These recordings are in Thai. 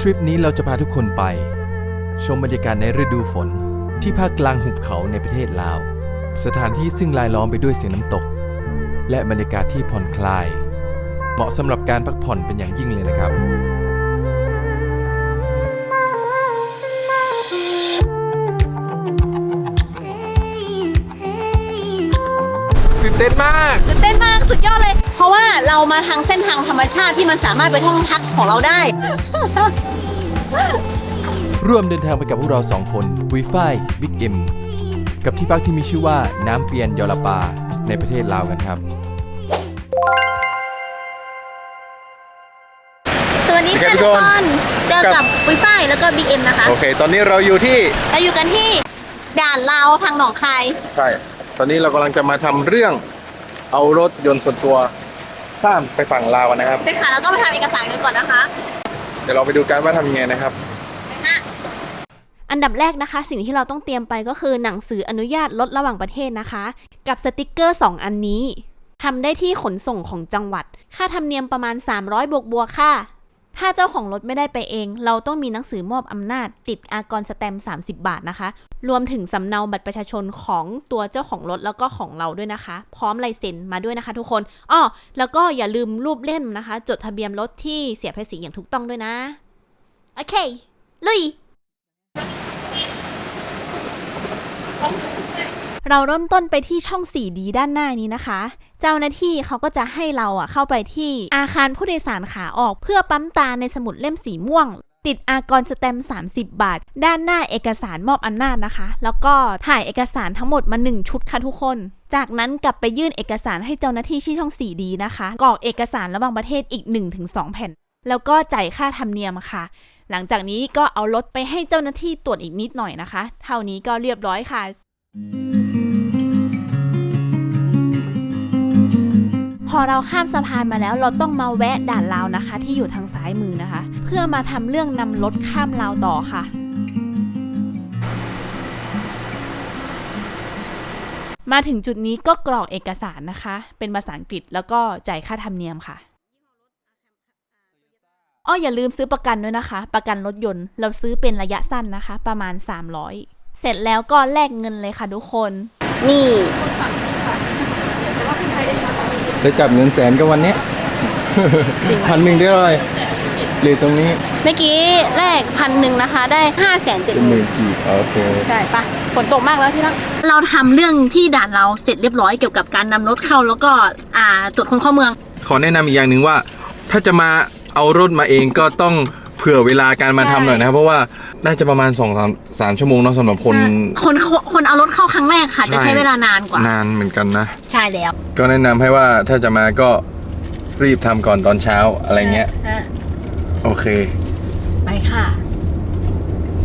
ทริปนี้เราจะพาทุกคนไป ชมบรรยากาศในฤดูฝน ที่ภาคกลางหุบเขาในประเทศลาว สถานที่ซึ่งรายล้อมไปด้วยเสียงน้ำตก และบรรยากาศที่ผ่อนคลาย เหมาะสำหรับการพักผ่อนเป็นอย่างยิ่งเลยนะครับ เต้นมากตื่นเต้นมากสุดยอดเลย เพราะว่าเรามาทางเส้นทางธรรมชาติที่มันสามารถไปท่องพักของเราได้ ร่วมเดินทางไปกับพวกเราสองคนวีไฟบิ๊กเอ็มกับที่พักที่มีชื่อว่าน้ำเปียนยอลปาในประเทศลาวกันครับ สวัสดีค่ะสวัสดีทุกครับคนเจอกักับบปุ้ยฝ้ายแล้วก็บิ๊กเอ็มนะคะ โอเค ตอนนี้เราอยู่ที่เราอยู่กันที่ด่านลาวทางหนองคาย ใช่ ตอนนี้เรากำลังจะมาทำเรื่องเอารถยนต์ส่วนตัวข้ามไปฝั่งลาวกันนะครับ ไปค่ะแล้วก็มาทำเอกสารกันก่อนนะคะเดี๋ยวเราไปดูกันว่าทำยังไงนะครับ อันดับแรกนะคะ สิ่งที่เราต้องเตรียมไปก็คือหนังสืออนุญาตรถระหว่างประเทศนะคะ กับสติกเกอร์ 2 อันนี้ทำได้ที่ขนส่งของจังหวัด ค่าธรรมเนียมประมาณ 300 บวกบวกๆค่ะ ถ้าเจ้าของรถไม่ได้ไปเอง เราต้องมีหนังสือมอบอำนาจ ติดอากรสแตมป์30 บาทนะคะ รวมถึงสำเนาบัตรประชาชนของตัวเจ้าของรถแล้วก็ของเราด้วยนะคะ พร้อมลายเซ็นมาด้วยนะคะ ทุกคนอ้อแล้วก็อย่าลืมรูปเล่มนะคะ จดทะเบียนรถที่เสียภาษีอย่างถูกต้องด้วยนะ โอเค ลุยเราเริ่มต้นไปที่ช่อง 4D ด้านหน้านี้นะคะ เจ้าหน้าที่เขาก็จะให้เราอะเข้าไปที่อาคารผู้โดยสารขาออก เพื่อปั๊มตาในสมุดเล่มสีม่วง ติดอากรสแตม30 บาท ด้านหน้าเอกสารมอบอำนาจนะคะ แล้วก็ถ่ายเอกสารทั้งหมดมา 1 ชุดค่ะทุกคน จากนั้นกลับไปยื่นเอกสารให้เจ้าหน้าที่ที่ช่อง 4D นะคะกรอกเอกสารระหว่างประเทศอีก 1-2 แผ่น แล้วก็จ่ายค่าธรรมเนียมค่ะหลังจากนี้ก็เอารถไปให้เจ้าหน้าที่ตรวจอีกนิดหน่อยนะคะ เท่านี้ก็เรียบร้อยค่ะพ อเราข้ามสะพานมาแล้ว เราต้องมาแวะด่านลาวนะคะ ที่อยู่ทางซ้ายมือนะคะ เพื่อมาทำเรื่องนำรถข้ามลาวต่อค่ะมาถึงจุดนี้ก็กรอกเอกสารนะคะ เป็นภาษาอังกฤษแล้วก็จ่ายค่าธรรมเนียมค่ะ อ้ออย่าลืมซื้อประกันด้วยนะคะ ประกันรถยนต์ เราซื้อเป็นระยะสั้นนะคะ ประมาณ 300 เสร็จแล้วก็แลกเงินเลยค่ะทุกคน นี่ ได้จับเงินแสนก็วันเนี้ยพันหนึ่งได้เลยหรือตรงนี้เมื่อกี้แรกพันหนึ่งนะคะ ได้ห้าแสนเจ็ดเป็นหหมื่มื่นนกีบโอเค ใช่ปะฝนตกมากแล้วที่นั่งเราทำเรื่องที่ด่านเราเสร็จเรียบร้อยเกี่ยวกับการนำรถเข้าแล้วก็อ่าตรวจคนเข้าเมือง ขอแนะนำอีกอย่างหนึ่งว่า ถ้าจะมาเอารถมาเองก็ต้องเผื่อเวลาการมาใช่ทำหน่อยนะครับเพราะว่าน่าจะประมาณ2อสามสามชั่วโมงเนาะสำหรับคน คนคนเอารถเข้าครั้งแรกค่ะ จะใช้เวลานานกว่า นานเหมือนกันนะ ใช่แล้ว ก็แนะนำให้ว่าถ้าจะมาก็รีบทำก่อนตอนเช้าอะไรเงี้ย อะโอเค ไปค่ะ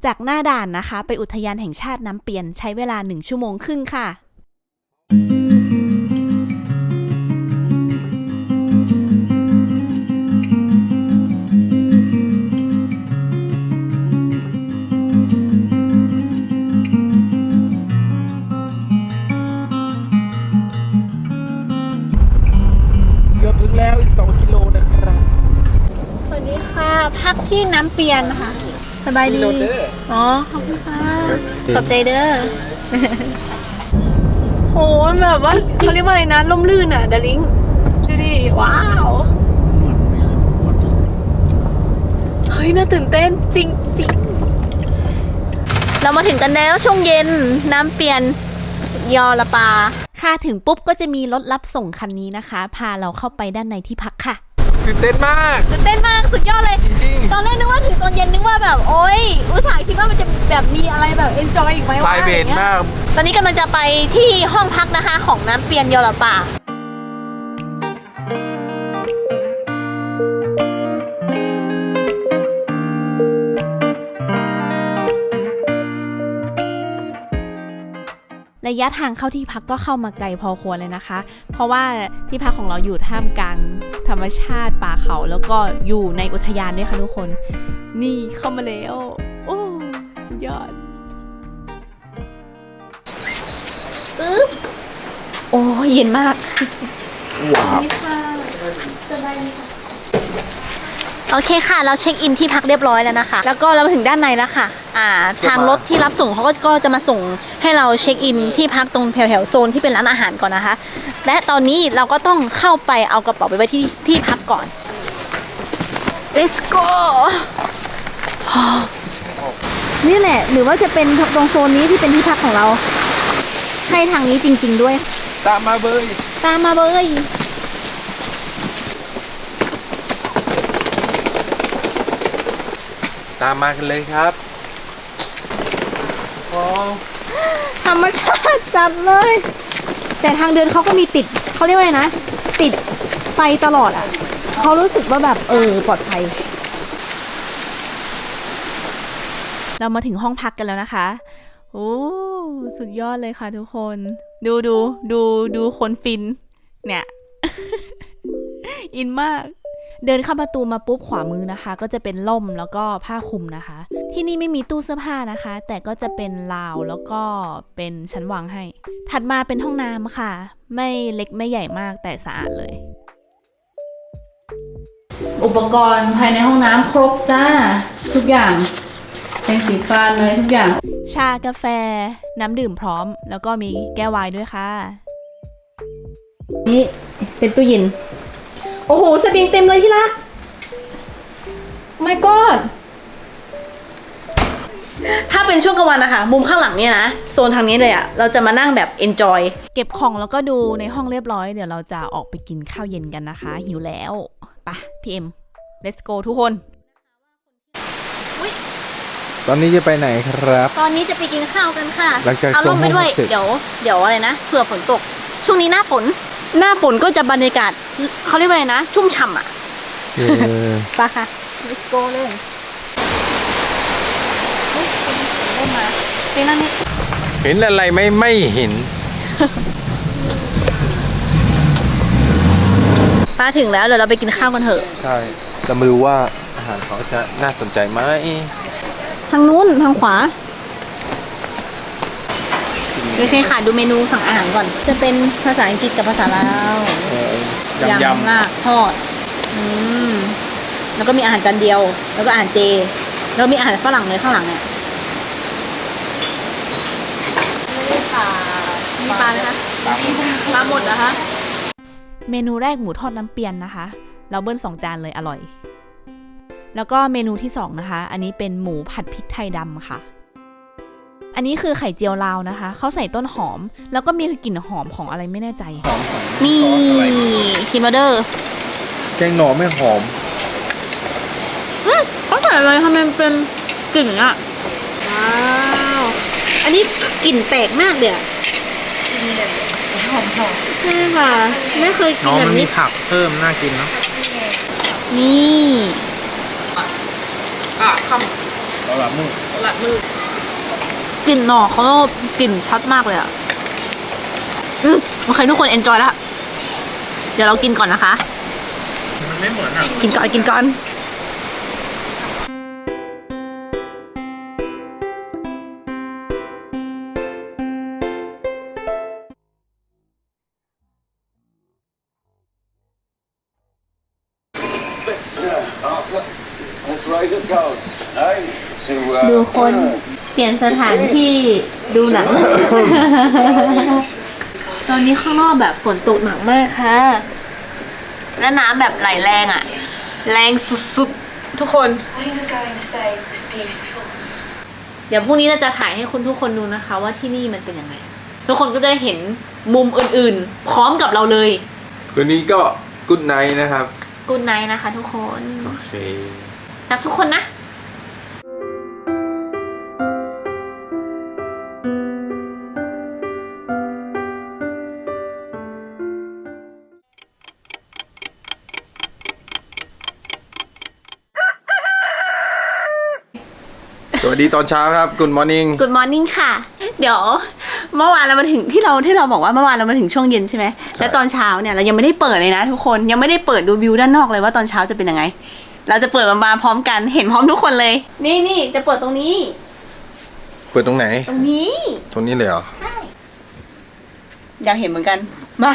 จากหน้าด่านนะคะ ไปอุทยานแห่งชาติน้ำเปลี่ยนใช้เวลาหนึ่งชั่วโมงครึ่งค่ะ พักที่น้ำเปลี่ยนนะคะสบายดีมีรถเด้ออ๋อ ขอบคุณค่ะ ขอบใจเด้อโหมันแบบว่าเขาเรียกว่าอะไรนะล่มลื่นอะดาริงดูดิ ว้าว เฮ้ย น่าตื่นเต้นจริงจริงเรามาถึงกันแล้วช่วงเย็นน้ำเปลี่ยนยอละปา ค่ะถึงปุ๊บก็จะมีรถรับส่งคันนี้นะคะ พาเราเข้าไปด้านในที่พักค่ะ ตื่นเต้นมาก ตื่นเต้นมากสุดยอดเลย จริงตอนแรกนึกว่าถึงตอนเย็นนึกว่าแบบโอ๊ยอุตส่าห์คิดว่ามันจะแบบมีอะไรแบบเอนจอยอีกไหมๆวะปลายเบอะไรนเงี้ยมาก ตอนนี้กำลังจะไปที่ห้องพักนะคะ ของน้ำเปียนยอลป่า ระยะทางเข้าที่พักก็เข้ามาไกลพอควรเลยนะคะ เพราะว่าที่พักของเราอยู่ท่ามกลางธรรมชาติป่าเขาแล้วก็อยู่ในอุทยานด้วยค่ะทุกคน นี่เข้ามาแล้วโอ้สุดยอดปึ๊บโอ้เย็นมากว้าวสบายดีค่ะ โอเคค่ะ เราเช็คอินที่พักเรียบร้อยแล้วนะคะ แล้วก็เรามาถึงด้านในแล้วค่ะ อ่า ทางรถที่รับส่งเขาก็ก็จะมาส่งให้เราเช็คอินที่พักตรงแถวๆโซนที่เป็นร้านอาหารก่อนนะคะ และตอนนี้เราก็ต้องเข้าไปเอากระเป๋าไปไว้ที่ที่พักก่อน let's go นี่แหละ หรือว่าจะเป็นตรงโซนนี้ที่เป็นที่พักของเราใช่ทางนี้จริง ๆด้วย ตามมาเบยตามมาเบย ตามมากันเลยครับโอ้ธรรมชาติจัดเลย แต่ทางเดินเขาก็มีติดเขาเรียกว่าไงนะ ติดไฟตลอดอะเขารู้สึกว่าแบบเออปลอดภัย เรามาถึงห้องพักกันแล้วนะคะ โอ้ สุดยอดเลยค่ะทุกคน ดูดูดูดูคนฟิน เนี่ย อินมาก เดินเข้าประตูมาปุ๊บขวามือนะคะ ก็จะเป็นล่มแล้วก็ผ้าคลุมนะคะ ที่นี่ไม่มีตู้เสื้อผ้านะคะ แต่ก็จะเป็นราวแล้วก็เป็นชั้นวางให้ ถัดมาเป็นห้องน้ำค่ะ ไม่เล็กไม่ใหญ่มากแต่สะอาดเลย อุปกรณ์ภายในห้องน้ำครบจ้า ทุกอย่างเป็นสีฟ้าเลยทุกอย่าง ชากาแฟ น้ำดื่มพร้อม แล้วก็มีแก้วไวน์ด้วยค่ะ นี่เป็นตู้เย็น โอ้โหสเบียงเต็มเลยที่รัก ไม่กอดถ้าเป็นช่วงกลางวันนะคะ มุมข้างหลังเนี่ยนะ โซนทางนี้เลยอะเราจะมานั่งแบบ enjoy เก็บของแล้วก็ดูในห้องเรียบร้อย เดี๋ยวเราจะออกไปกินข้าวเย็นกันนะคะ หิวแล้วไปะพี่เอ็ม let's go ทุกคน ตอนนี้จะไปไหนครับ ตอนนี้จะไปกินข้าวกันค่ะ หลังจากเอาลงไปด้วยช่วงห้องเสร็จ เดี๋ยว เดี๋ยวอะไรนะ เผื่อฝนตก ช่วงนี้หน้าฝน หน้าฝนก็จะบรรยากาศเขาเรียกว่าอะไรนะ ชุ่มฉ่ำอะเออไปค่ะ let's go เลยเฮ้ยเป็นฝนเริ่มมาเป็นนั่นนี่เห็นอะไรไหมไม่เห็น ป้าถึงแล้วเดี๋ยวเราไปกินข้าวกันเถอะ ใช่เรามาดูว่าอาหารเขาจะน่าสนใจไหมทางนู้นทางขวา โอเคค่ะ ดูเมนูสั่งอาหารก่อน จะเป็นภาษาอังกฤษกับภาษาลาวเออยำลากทอด อืม แล้วก็มีอาหารจานเดียว แล้วก็อาหารเจ แล้วมีอาหารฝรั่งเลยข้างหลังเนี่ยมีปลามีปลาไหมคะปลาหมดเหรอคะ เมนูแรกหมูทอดน้ำเปียนนะคะ เราเบิ้ลสองจานเลยอร่อย แล้วก็เมนูที่สองนะคะ อันนี้เป็นหมูผัดพริกไทยดำค่ะ อันนี้คือไข่เจียวลาวนะคะ เขาใส่ต้นหอม แล้วก็มีกลิ่นหอมของอะไรไม่แน่ใจนี่คิมเบอร์เดอร์แกงหน่อไม่หอม เขาใส่อะไรทำไมมันเป็นกลิ่นอะว้าว อันนี้กลิ่นแปลกมากเลยอะหอมหอมใช่ค่ะ ไม่เคยกิน้นองแบมันบมีนี้ ผักเพิ่มน่ากินเนาะนี่อะคำตลาดมุ่งหลัดมือ กลิ่นหน่อเขากลิ่นชัดมากเลยอะอืมโอเคทุกคนเอนจอยแล้ว เดี๋ยวเรากินก่อนนะคะ มันไม่เหมือนอะ กินก่อนกินก่อน เปลี่ยนสถานที่ดูหนัง ตอนนี้ข้างนอกแบบฝนตกหนักมากค่ะ และน้ำแบบไหลแรงอะ่ะแรงสุดๆ ทุกคน What he was going to say was beautiful. เดี๋ยวพรุ่งนี้เราจะถ่ายให้คุณทุกคนดูนะคะ ว่าที่นี่มันเป็นยังไง ทุกคนก็จะเห็นมุมอื่นๆ พร้อมกับเราเลยคืนนี้ก็กุ๊ดไนท์นะครับกูไนนะคะทุกคน โอเค รักทุกคนนะ วัสดีตอนเช้าครับ Good morning Good morning ค่ะ เดี๋ยวเมื่อวานเรามาถึงที่เราที่เราบอกว่าเมื่อวานเรามาถึงช่วงเย็นใช่ไหมแล้วตอนเช้าเนี่ยเรายังไม่ได้เปิดเลยนะ ทุกคนยังไม่ได้เปิดดูวิวด้านนอกเลยว่าตอนเช้าจะเป็นยังไง เราจะเปิดมามาพร้อมกันเห็นพร้อมทุกคนเลย นี่นี่จะเปิดตรงนี้ เปิดตรงไหน ตรงนี้ ตรงนี้เลยเหรออยากเห็นเหมือนกันมา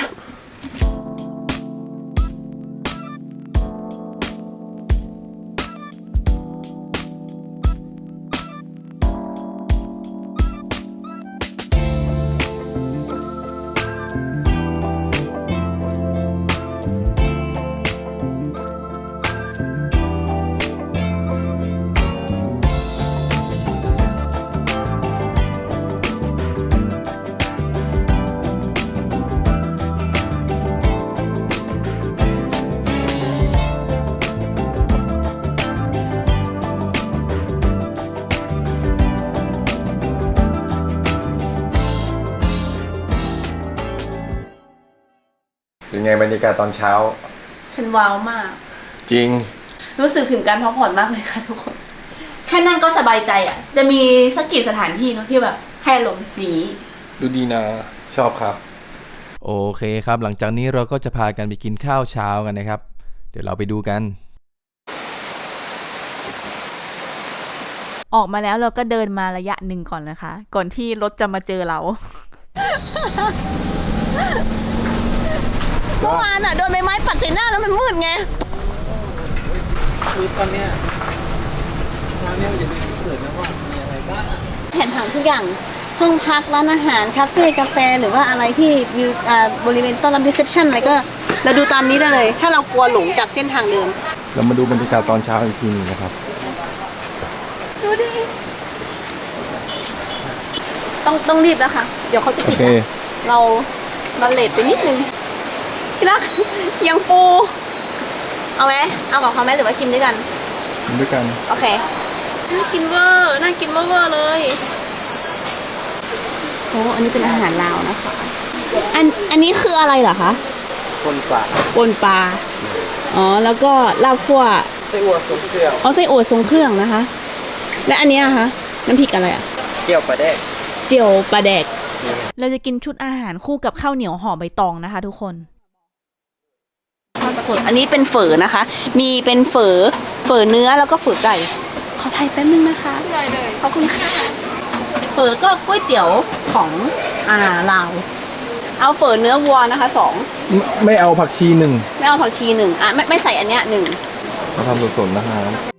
ไงบรรยากาศตอนเช้า ฉันว้าวมาก จริง รู้สึกถึงการพักผ่อนมากเลยค่ะทุกคน แค่นั่งก็สบายใจอะ จะมีสักกี่สถานที่เนอะที่แบบให้ลมณ์อย่างนี้ ดูดีนะ ชอบครับ โอเคครับ หลังจากนี้เราก็จะพากันไปกินข้าวเช้ากันนะครับ เดี๋ยวเราไปดูกัน ออกมาแล้วเราก็เดินมาระยะหนึ่งก่อนนะคะ ก่อนที่รถจะมาเจอเรา เมื่อวานอะโดนใบไม้ปัดใส่หน้าแล้วมันมืดไงคือตอนเนี้ยตอนเนี้ยมันจะมีเสิร์ชนะว่ามีอะไรบ้างเห็นถังทุกอย่างห้องพักร้านอาหารคาเฟ่กาแฟหรือว่าอะไรที่วิวอ่าบริเวณต้อนรับรีเซพชันอะไรก็เราดูตามนี้ได้เลย ถ้าเรากลัวหลงจากเส้นทางเดิม เรามาดูบรรยากาศตอนเช้าอีกทีหนึงนะครับ ดูดิ ต้องต้องรีบแล้วค่ะ เดี๋ยวเขาจะโอปิดเคแล้วเรามาเลทไปนิดนึง พี่รักยังฟูเอาไหมเอากับเขาไหมหรือว่าชิมด้วยกันด้วยกัน โอเค น่ากินเวอร์น่ากินเวอร์เวอร์เลยโอ้อันนี้เป็นอาหารลาวนะคะ อัน อันนี้คืออะไรเหรอคะคนปากปนปลา อ๋อ แล้วก็ลาบคั่ว ไส้อั่วทรงเครื่องอ๋อไส้อั่วทรงเครื่องนะคะ และอันเนี้ยคะ น้ำพริกอะไรอะเกี่ยวปลาแดกเจียวปลาแดก เราจะกินชุดอาหารคู่กับข้าวเหนียวห่อใบตองนะคะทุกคน อันนี้เป็นเฝอนะคะ มีเป็นเฝอเฝอเนื้อแล้วก็เฝอไก่ ขอไทยแป๊บนึงนะคะได้เลยขอบคุณค่ะเฝอก็ก๋วยเตี๋ยวของอ่าลาวเอาเฝอเนื้อวัวนะคะสองไม่ไม่เอาผักชีหนึ่งไม่เอาผักชีหนึ่งอะไม่ไม่ใส่อันเนี้ยหนึ่งเราทำสดๆนะครับ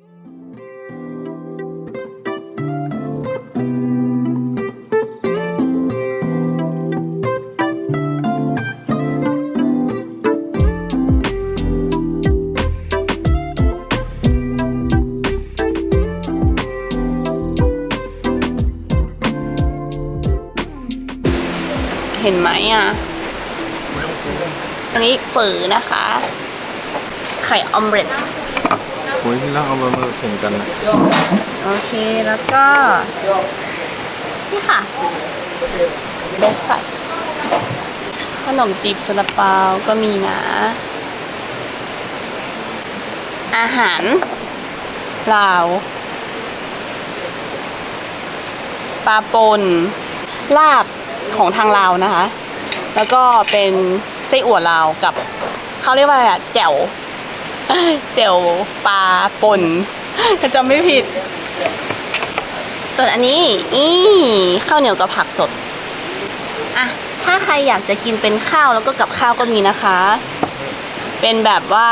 ห็นไหมอะอันนี้เฝอนะคะ ไข่ออมเล็ตโอ้ยที่เราเอามามาแข่งกันนะโอเคแล้วก็ นี่ค่ะโบฟัชขนมจีบซาลาเปาก็มีนะ อาหารลาวปลาปนลาบ ของทางลาวนะคะ แล้วก็เป็นไส้อั่วลาวกับเขาเรียกว่าอะไรอะแจ่วเจลปลาปนถ้าจำไม่ผิด ส่วนอันนี้นี่ข้าวเหนียวกับผักสดอะถ้าใครอยากจะกินเป็นข้าวแล้วก็กับข้าวก็มีนะคะ เป็นแบบว่า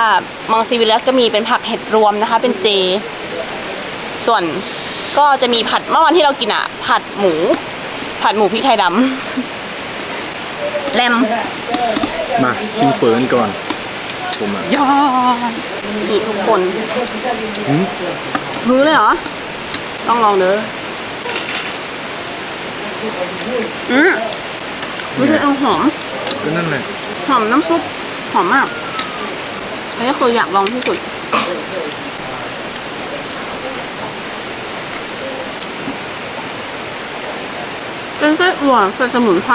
มังสวิรัตก็มีเป็นผักเห็ดรวมนะคะ เป็นเจ ส่วนก็จะมีผัดเมื่อวันที่เรากินอะผัดหมู ผัดหมูพริกไทยดำแลมมาชิมเฟิร์นก่อนผมอะยอดนี่ทุกคนหืมรู้เลยเหรอ ต้องลองเด้ออืมรู้สึกเอาหอม ก็นั่นแหละ หอมน้ำซุป หอมมากอันนี้คืออยากลองที่สุด เป็นไส้อั่วใส่สมุนไพร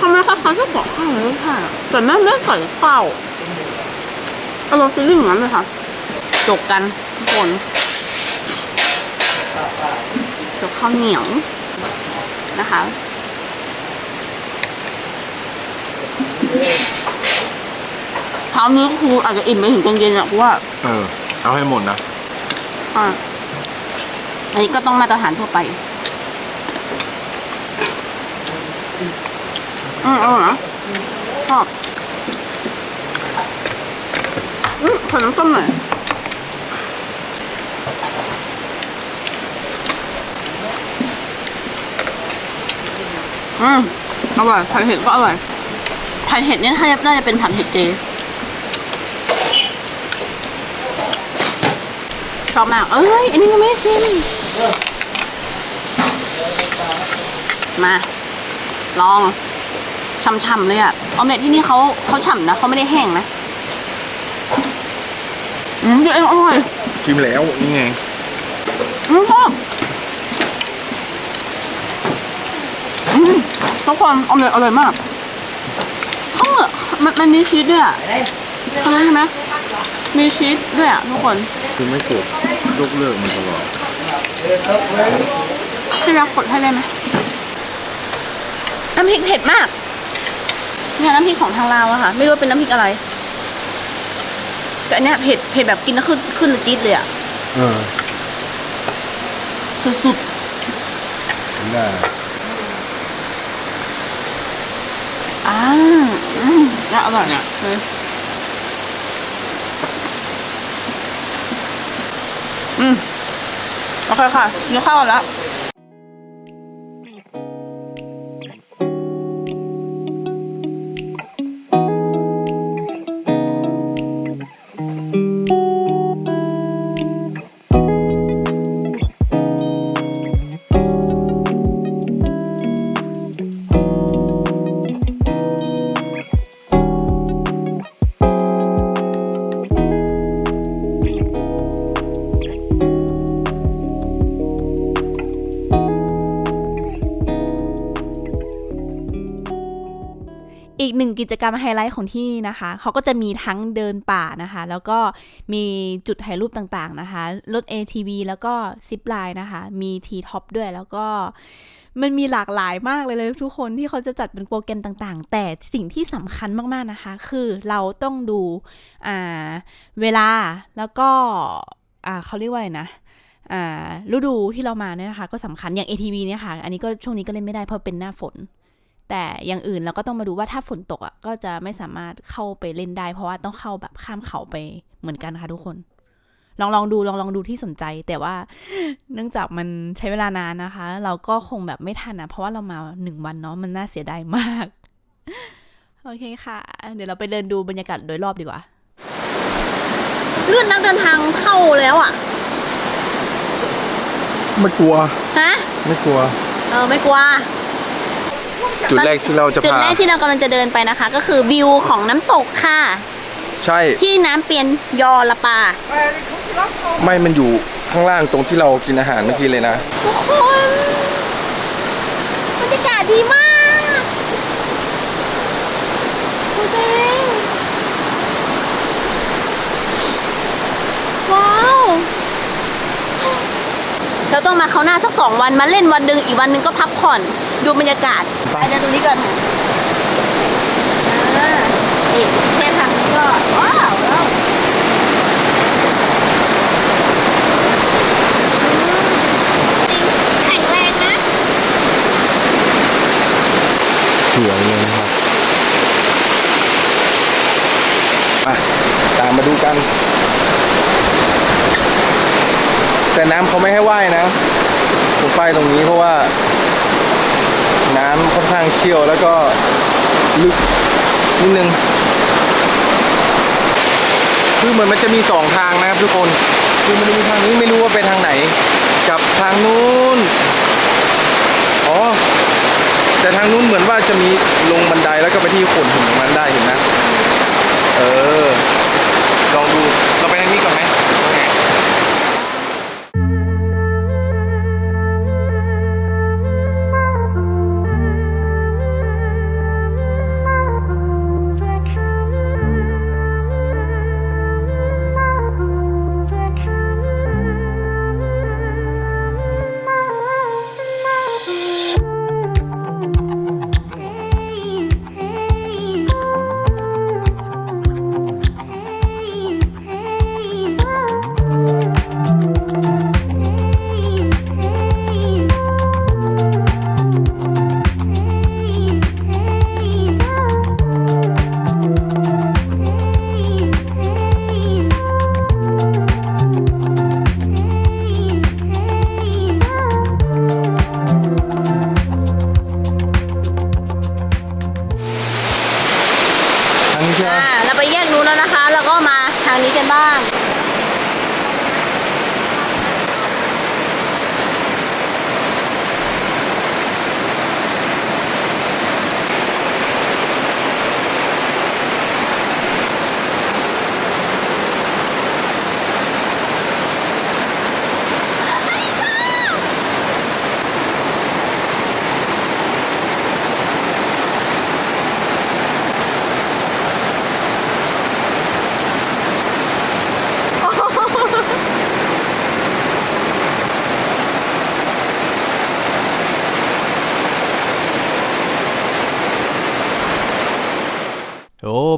ทำไมคล้ายๆไส้กรอกข้าวเลยค่ะ แต่แม่ไม่ใส่ข้าวอารมณ์ฟีลลิ่งอย่างนั้นเลยค่ะ จบกันทุกคนจบข้าวเหนียวนะคะเช้านี้ครูอาจจะอิ่มไปถึงตอนเย็นอะเพราะว่า เออ เอาให้หมดนะอะอันนี้ก็ต้องมาตรฐานทั่วไป อืมอร่อยนะชอบอืมขอน้ำส้มหน่อยอืมอร่อยผัดเห็ดก็อร่อยผัดเห็ดเนี่ยถ้าน่าจะเป็นผัดเห็ดเจชอบมากเอ้ยอันนี้ยังไม่ได้ชิมมา ลอง ช่ำๆเลยอะออมเล็ตที่นี่เขาเขาฉ่ำนะเขาไม่ได้แห้งนะอืมเดี๋ยวเองอร่อยชิมแล้วนี่ไงอืมชอบอืมทุกคนออมเล็ตอร่อยมากเขาเหมือนคมันมันมีชีสด้วยอะทำไมใช่ไหมมีชีสด้วยอะทุกคนคือไม่กดยกเลิกมันตลอดพี่รักกดให้ได้ไหมน้ำพริกเผ็ดมาก เนี่ยน้ำพริกของทางลาวอะค่ะ ไม่รู้ว่าเป็นน้ำพริกอะไร แต่อันเนี้ยเผ็ดเผ็ดแบบกินแล้วขึ้นขึ้นจี๊ดเลยอะเออสุดได้ๆอ่าอืมน่าอร่อยเนี่ยอืมโอเคค่ะเดี๋ยวข้าวก่อนละ กิจกรรมไฮไลท์ของที่นี่นะคะ เขาก็จะมีทั้งเดินป่านะคะ แล้วก็มีจุดถ่ายรูปต่างๆนะคะ รถ ATV แล้วก็ซิปไลน์นะคะ มีทีท็อปด้วยแล้วก็มันมีหลากหลายมากเลยเลยทุกคนที่เขาจะจัดเป็นโปรแกรมต่างๆ แต่สิ่งที่สำคัญมากๆนะคะ คือเราต้องดูอ่าเวลาแล้วก็อ่าเขาเรียกว่าอะไรนะอ่าฤดูที่เรามาเนี่ยนะคะ ก็สำคัญอย่าง ATV เนี่ยค่ะ อันนี้ก็ช่วงนี้ก็เล่นไม่ได้เพราะเป็นหน้าฝน แต่อย่างอื่นเราก็ต้องมาดูว่าถ้าฝนตกอะก็จะไม่สามารถเข้าไปเล่นได้ เพราะว่าต้องเข้าแบบข้ามเขาไปเหมือนกันค่ะทุกคน ลองลองดูลองลองดูที่สนใจ แต่ว่าเนื่องจากมันใช้เวลานานนะคะ เราก็คงแบบไม่ทันอะเพราะว่าเรามาหนึ่งวันเนาะมันน่าเสียดายมากโอเคค่ะ เดี๋ยวเราไปเดินดูบรรยากาศโดยรอบดีกว่า เลื่อนนักเดินทางเข้าแล้วอะ ไม่กลัวฮะ ไม่กลัว เออ ไม่กลัว จุดแรกที่เราจะจุดพา แรกที่เรากำลังจะเดินไปนะคะ ก็คือวิวของน้ำตกค่ะ ใช่ ที่น้ำเปียนยอละปาไม่มันอยู่ข้างล่างตรงที่เรากินอาหารเมื่อกี้เลยนะ ทุกคนบรรยากาศดีมากดูเองว้าวเราต้องมาเขาวหน้าสักสองวันมาเล่นวันหนึ่งอีกวันหนึ่งก็พักผ่อน ดูบรรยากาศไปเดินตรงนี้ก่อนค่ะอ่านี่แค่ทางนี้ก็ว้าวว้าวแข็งแรงนะ สวยเลยนะครับมาตามมาดูกัน แต่น้ำเขาไม่ให้ว่ายนะตรงป้ายตรงนี้เพราะว่า น้ำค่อนข้างเชี่ยวแล้วก็ลึกนิดนึง คือเหมือนมันจะมีสองทางนะครับทุกคน คือมันมีทางนี้ไม่รู้ว่าไปทางไหน กับทางนู้น อ๋อ แต่ทางนู้นเหมือนว่าจะมีลงบันไดแล้วก็ไปที่ขดหินตรงนั้นได้เห็นไหมเออ ลองดู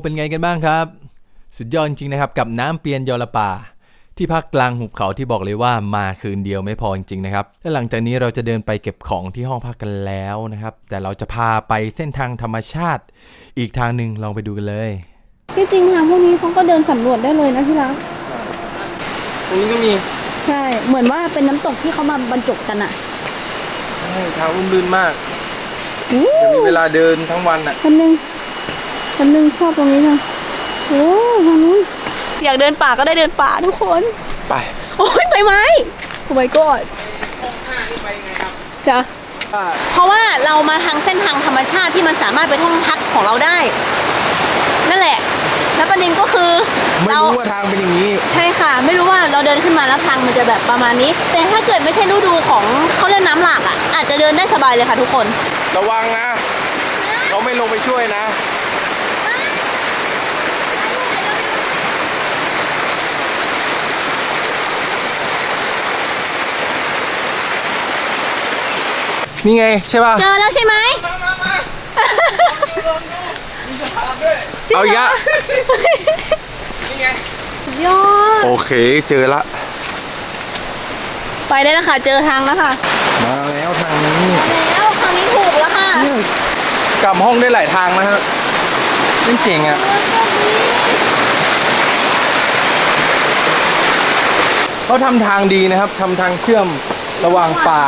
เป็นไงกันบ้างครับ สุดยอดจริงๆนะครับกับน้ำเปียนยอละป่า ที่ภาคกลางหุบเขาที่บอกเลยว่ามาคืนเดียวไม่พอจริงๆนะครับ และหลังจากนี้เราจะเดินไปเก็บของที่ห้องพักกันแล้วนะครับ แต่เราจะพาไปเส้นทางธรรมชาติ อีกทางหนึ่งลองไปดูกันเลยที่จริงทางพวกนี้เขาก็เดินสำรวจได้เลยนะที่รักตรงนี้ก็มีใช่เหมือนว่าเป็นน้ำตกที่เขามาบรรจบกันอะใช่ทางร่มรื่นมากอู้จะมีเวลาเดินทั้งวันอะคนหนึ่ง คนหนึ่งชอบตรงนี้จังโอ้ทางนู้นอยากเดินป่าก็ได้เดินป่าทุกคน ไป โอ้ยใบไม้โอ้ my god จ้ะเพราะว่าเรามาทางเส้นทางธรรมชาติที่มันสามารถไปท่องพักของเราได้ นั่นแหละ แล้วประเด็นก็คือ ไม่เรารู้ว่าทางเป็นอย่างนี้ ใช่ค่ะ ไม่รู้ว่าเราเดินขึ้นมาแล้วทางมันจะแบบประมาณนี้ แต่ถ้าเกิดไม่ใช่ฤดูของเขาเล่นน้ำหลากอะ อาจจะเดินได้สบายเลยค่ะทุกคน ระวังนะเขาไม่ลงไปช่วยนะ นี่ไงใช่ป่ะ เจอแล้วใช่ไหม เอาอีกอะสุดยอด โอเคเจอละ ไปได้แล้วค่ะ เจอทางแล้วค่ะ มาแล้วทางนี้แล้วทางนี้ถูกแล้วค่ะกลับห้องได้หลายทางนะครับนี่เจ๋งอะเขาทำทางดีนะครับทำทางเชื่อมระหว่างป่า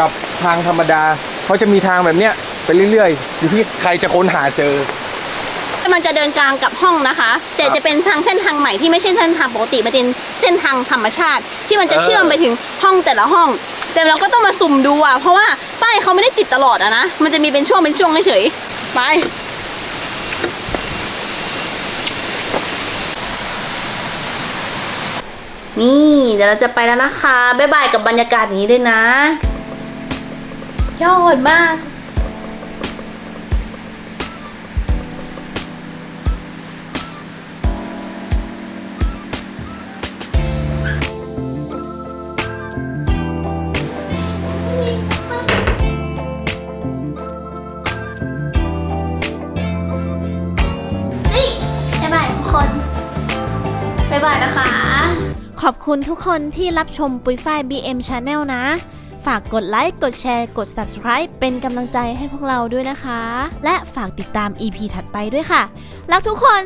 กับทางธรรมดาเขาจะมีทางแบบเนี้ยไปเรื่อยๆ อยู่ที่ใครจะค้นหาเจอ มันจะเดินกลางกับห้องนะคะ แต่จะเป็นทางเส้นทางใหม่ที่ไม่ใช่เส้นทางปกติมันเป็นเส้นทางธรรมชาติ ที่มันจะเออเชื่อมไปถึงห้องแต่ละห้อง แต่เราก็ต้องมาสุ่มดูอะเพราะว่าป้ายเขาไม่ได้ติดตลอดอะนะมันจะมีเป็นช่วงเป็นช่วงเฉยๆไปนี่เดี๋ยวเราจะไปแล้วนะคะ บ๊ายบายกับบรรยากาศนี้ด้วยนะ ยอดมากบ๊ายบายทุกคนบ๊ายบายนะคะ ขอบคุณทุกคนที่รับชมปุยฝ้าย BM Channel นะ ฝากกดไลค์ กดแชร์ กด Subscribe เป็นกำลังใจให้พวกเราด้วยนะคะ และฝากติดตาม EP ถัดไปด้วยค่ะ รักทุกคน